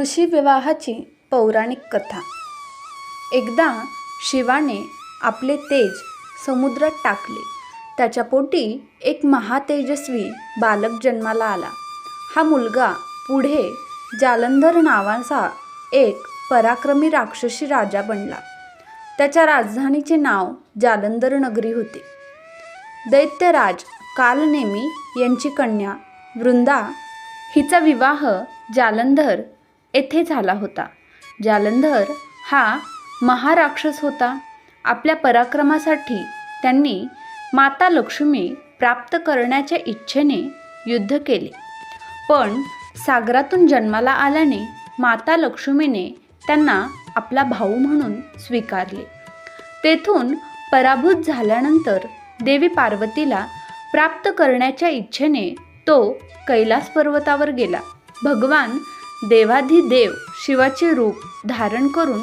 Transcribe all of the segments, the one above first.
तुळशी विवाहाची पौराणिक कथा. एकदा शिवाने आपले तेज समुद्रात टाकले. त्याच्या पोटी एक महातेजस्वी बालक जन्माला आला. हा मुलगा पुढे जालंधर नावाचा एक पराक्रमी राक्षसी राजा बनला. त्याच्या राजधानीचे नाव जालंधर नगरी होते. दैत्यराज कालनेमी यांची कन्या वृंदा हिचा विवाह जालंधर येथे झाला होता. जालंधर हा महाराक्षस होता. आपल्या पराक्रमासाठी त्यांनी माता लक्ष्मी प्राप्त करण्याच्या इच्छेने युद्ध केले. पण सागरातून जन्माला आल्याने माता लक्ष्मीने त्यांना आपला भाऊ म्हणून स्वीकारले. तेथून पराभूत झाल्यानंतर देवी पार्वतीला प्राप्त करण्याच्या इच्छेने तो कैलास पर्वतावर गेला. भगवान देवाधिदेव शिवाचे रूप धारण करून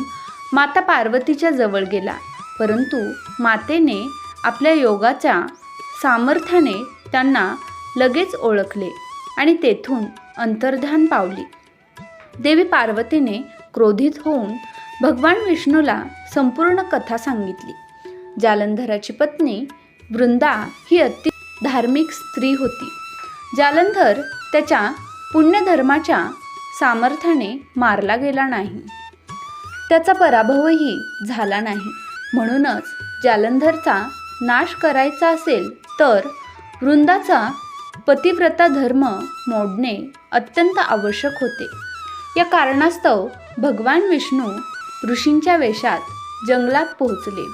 माता पार्वतीच्या जवळ गेला. परंतु मातेने आपल्या योगाच्या सामर्थ्याने त्यांना लगेच ओळखले आणि तेथून अंतर्धान पावली. देवी पार्वतीने क्रोधित होऊन भगवान विष्णूला संपूर्ण कथा सांगितली. जालंधराची पत्नी वृंदा ही अति धार्मिक स्त्री होती. जालंधर त्याच्या पुण्यधर्माच्या सामर्थ्याने मारला गेला नाही. त्याचा पराभवही झाला नाही. म्हणूनच जालंधरचा नाश करायचा असेल तर वृंदाचा पतिव्रता धर्म मोडणे अत्यंत आवश्यक होते. या कारणास्तव भगवान विष्णू ऋषींच्या वेशात जंगलात पोहोचले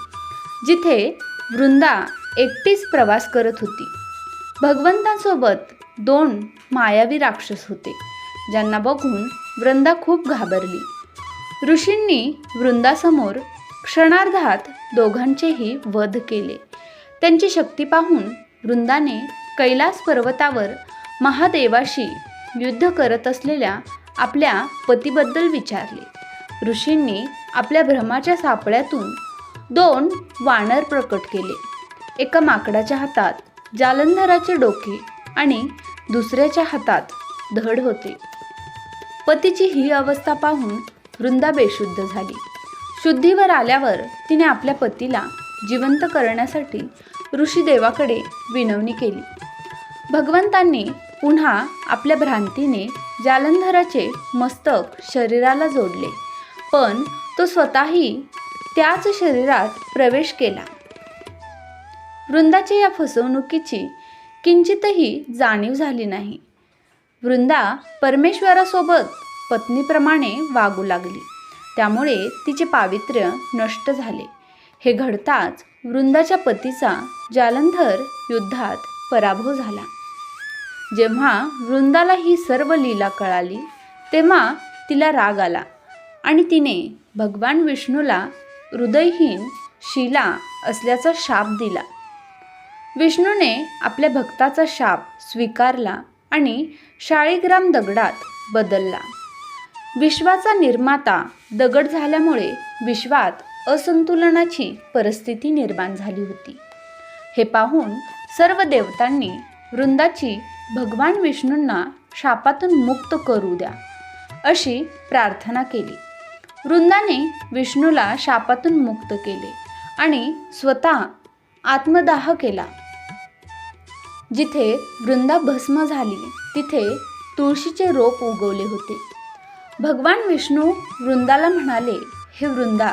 जिथे वृंदा एकटीच प्रवास करत होती. भगवंतांसोबत दोन मायावी राक्षस होते. ज्यांना बघून वृंदा खूप घाबरली. ऋषींनी वृंदासमोर क्षणार्धात दोघांचेही वध केले. त्यांची शक्ती पाहून वृंदाने कैलास पर्वतावर महादेवाशी युद्ध करत असलेल्या आपल्या पतीबद्दल विचारले. ऋषींनी आपल्या भ्रमाच्या सापळ्यातून दोन वानर प्रकट केले. एका माकडाच्या हातात जालंधराचे डोके आणि दुसऱ्याच्या हातात धड होते. पतीची ही अवस्था पाहून वृंदा बेशुद्ध झाली. शुद्धीवर आल्यावर तिने आपल्या पतीला जिवंत करण्यासाठी ऋषीदेवाकडे विनवणी केली. भगवंतांनी पुन्हा आपल्या भ्रांतीने जालंधराचे मस्तक शरीराला जोडले पण तो स्वतःही त्याच शरीरात प्रवेश केला. वृंदाच्या या फसवणुकीची किंचितही जाणीव झाली नाही. वृंदा परमेश्वरासोबत पत्नीप्रमाणे वागू लागली. त्यामुळे तिचे पावित्र्य नष्ट झाले. हे घडताच वृंदाच्या पतीचा जालंधर युद्धात पराभव झाला. जेव्हा वृंदाला ही सर्व लीला कळाली तेव्हा तिला राग आला आणि तिने भगवान विष्णूला हृदयहीन शिला असल्याचा शाप दिला. विष्णूने आपल्या भक्ताचा शाप स्वीकारला आणि शाळीग्राम दगडात बदलला. विश्वाचा निर्माता दगड झाल्यामुळे विश्वात असंतुलनाची परिस्थिती निर्माण झाली होती. हे पाहून सर्व देवतांनी वृंदाची भगवान विष्णूंना शापातून मुक्त करू द्या अशी प्रार्थना केली. वृंदाने विष्णूला शापातून मुक्त केले आणि स्वतः आत्मदाह केला. जिथे वृंदा भस्म झाली तिथे तुळशीचे रोप उगवले होते. भगवान विष्णू वृंदाला म्हणाले हे वृंदा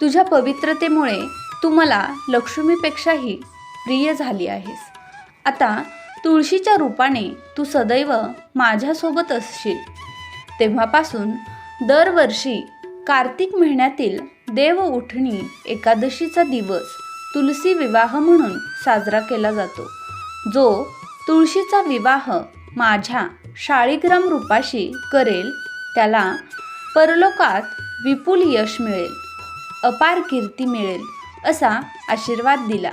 तुझ्या पवित्रतेमुळे तू मला लक्ष्मीपेक्षाही प्रिय झाली आहेस. आता तुळशीच्या रूपाने तू सदैव माझ्यासोबत असशील. तेव्हापासून दरवर्षी कार्तिक महिन्यातील देव उठणी एकादशीचा दिवस तुलसी विवाह म्हणून साजरा केला जातो. जो तुळशीचा विवाह माझ्या शाळीग्राम रूपाशी करेल त्याला परलोकात विपुल यश मिळेल अपार कीर्ती मिळेल असा आशीर्वाद दिला.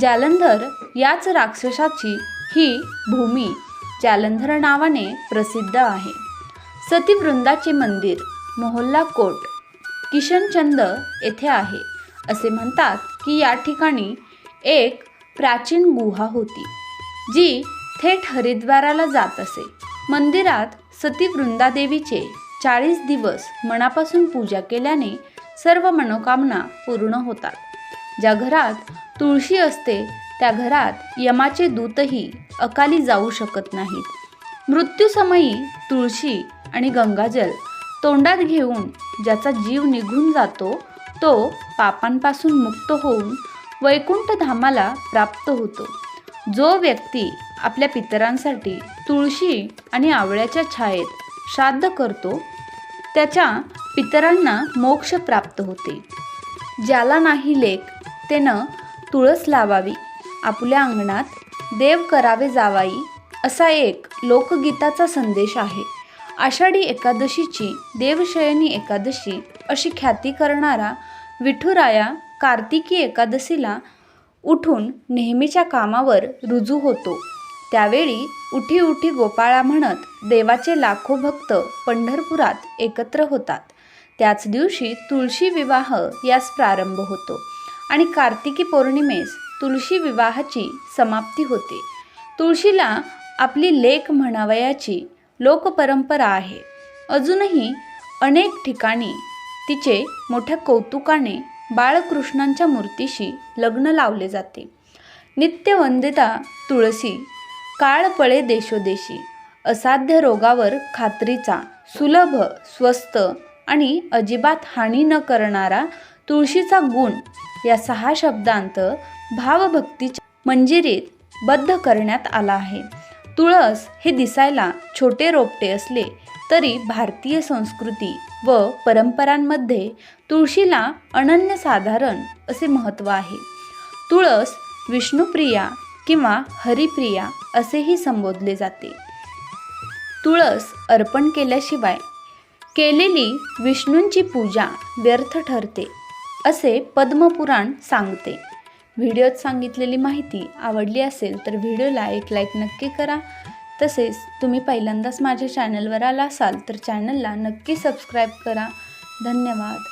जालंधर याच राक्षसाची ही भूमी जालंधर नावाने प्रसिद्ध आहे. सतीवृंदाचे मंदिर मोहल्ला कोट किशनचंद येथे आहे असे म्हणतात की या ठिकाणी एक प्राचीन गुहा होती जी थेट हरिद्वाराला जात असे. मंदिरात सती वृंदादेवीचे चाळीस दिवस मनापासून पूजा केल्याने सर्व मनोकामना पूर्ण होतात. ज्या घरात तुळशी असते त्या घरात यमाचे दूतही अकाली जाऊ शकत नाहीत. मृत्यूसमयी तुळशी आणि गंगाजल तोंडात घेऊन ज्याचा जीव निघून जातो तो पापांपासून मुक्त होऊन वैकुंठ धामाला प्राप्त होतो. जो व्यक्ती आपल्या पितरांसाठी तुळशी आणि आवळ्याच्या छायेत श्राद्ध करतो त्याच्या पितरांना मोक्ष प्राप्त होते. ज्याला नाही लेख त्यानं तुळस लावावी आपल्या अंगणात देव करावे जावाई असा एक लोकगीताचा संदेश आहे. आषाढी एकादशीची देवशयनी एकादशी अशी ख्याती करणारा विठुराया कार्तिकी एकादशीला उठून नेहमीच्या कामावर रुजू होतो. त्यावेळी उठी उठी गोपाळा म्हणत देवाचे लाखो भक्त पंढरपुरात एकत्र होतात. त्याच दिवशी तुळशी विवाह यास प्रारंभ होतो आणि कार्तिकी पौर्णिमेस तुळशी विवाहाची समाप्ती होते. तुळशीला आपली लेख म्हणावयाची लोकपरंपरा आहे. अजूनही अनेक ठिकाणी तिचे मोठ्या कौतुकाने बाळकृष्णांच्या मूर्तीशी लग्न लावले जाते. नित्यवंदिता तुळसी काळ पळे देशोदेशी असाध्य रोगावर खात्रीचा सुलभ स्वस्त आणि अजिबात हानी न करणारा तुळशीचा गुण या सहा शब्दांत भावभक्तीच्या मंजिरीत बद्ध करण्यात आला आहे. तुळस हे दिसायला छोटे रोपटे असले तरी भारतीय संस्कृती व परंपरांमध्ये तुळशीला अनन्यसाधारण असे महत्त्व आहे. तुळस विष्णुप्रिया किंवा हरिप्रिया असेही संबोधले जाते. तुळस अर्पण केल्याशिवाय केलेली विष्णूंची पूजा व्यर्थ ठरते असे पद्मपुराण सांगते. व्हिडिओत सांगितलेली माहिती आवडली असेल तर व्हिडिओला एक लाईक नक्की करा. तसेच तुम्ही पहिल्यांदाच माझ्या चॅनलवर आला असाल तर चॅनलला नक्की सबस्क्राईब करा. धन्यवाद.